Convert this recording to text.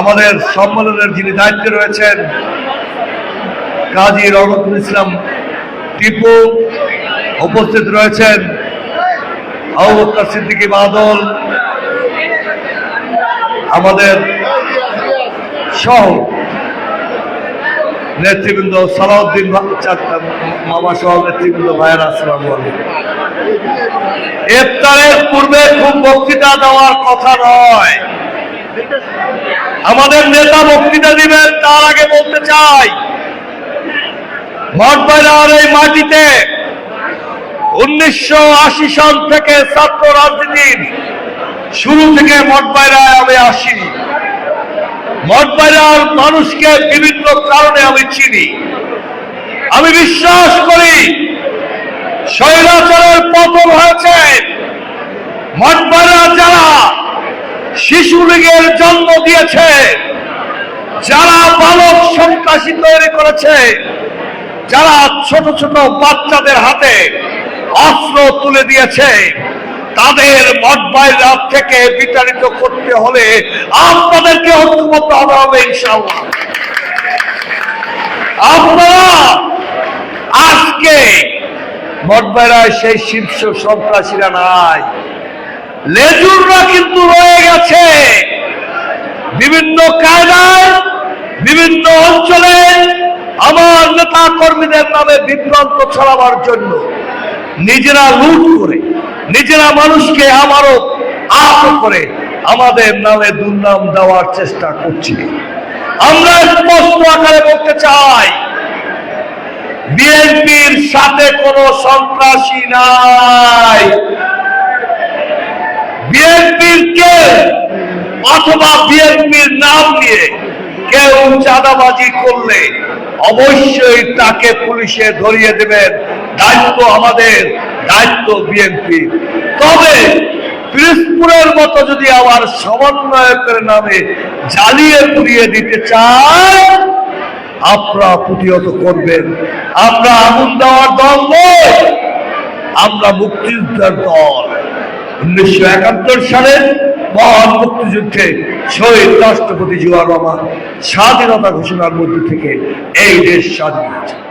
আমাদের সম্মেলনের যিনি দায়িত্বে রয়েছেন কাজী রহমতুল ইসলাম টিপু, উপস্থিত রয়েছেন আবু বকর সিদ্দিকী বাদল, আমাদের সহ নেতৃবৃন্দ সালাউদ্দিন মামা সহ নেতৃবৃন্দ ভাইয়ের, আসসালাম ইফতারের পূর্বে খুব বক্তৃতা দেওয়ার কথা নয়। আমাদের নেতা বক্তৃতা দিবেন, তার আগে বলতে চাই মঠবাইরার এই মাটিতে উনিশশো আশি সাল থেকে ছাত্র রাজনীতির শুরু থেকে মঠবাইরায় আমি আসি। মঠবাইরার মানুষকে বিভিন্ন কারণে আমি চিনি। আমি বিশ্বাস করি, স্বৈরাচারের পতন হয়েছে মঠবাইরা শিশু লীগের জন্ম দিয়েছে। যারা বালক সন্ত্রাসী তৈরি করেছে, যারা ছোট ছোট বাচ্চাদের হাতে অস্ত্র তুলে দিয়েছে, তাদের মঠ বাইরা থেকে বিতাড়িত করতে হলে আপনাদেরকে হতে হবে ইনশাআল্লাহ। আপনারা আজকে মঠ বাইরায় সেই শীর্ষ সন্ত্রাসীরা নাই। লেজুররা কিন্তু বিভিন্ন অঞ্চলে আমার নেতা কর্মীদের নামে বিভ্রান্ত ছড়াবার জন্য নিজেরা লুট করে, নিজেরা মানুষকে আমারও আহত করে আমাদের নামে দুর্নাম দেওয়ার চেষ্টা করছে। আমরা স্পষ্ট আকারে বলতে চাই, বিএনপির সাথে কোনো সন্ত্রাসী নাই। বিএনপির কে অথবা বিএনপির নাম নিয়ে কেউ চাঁদাবাজি করলে অবশ্যই তাকে পুলিশে ধরিয়ে দেবেন। দায়িত্ব আমাদের, দায়িত্ব বিএনপি। তবে পিরোজপুরের মতো যদি আবার সমন্বয়কের নামে জ্বালিয়ে পুড়িয়ে দিতে চায়, আপনারা প্রতিহত করবেন। আমরা আগুন দেওয়ার দল আমরা মুক্তিযুদ্ধের দল। উনিশশো একাত্তর সালে মহান মুক্তিযুদ্ধে শহীদ রাষ্ট্রপতি জুয়ার রহমান স্বাধীনতা ঘোষণার মধ্যে থেকে এই দেশ স্বাধীন হয়েছে।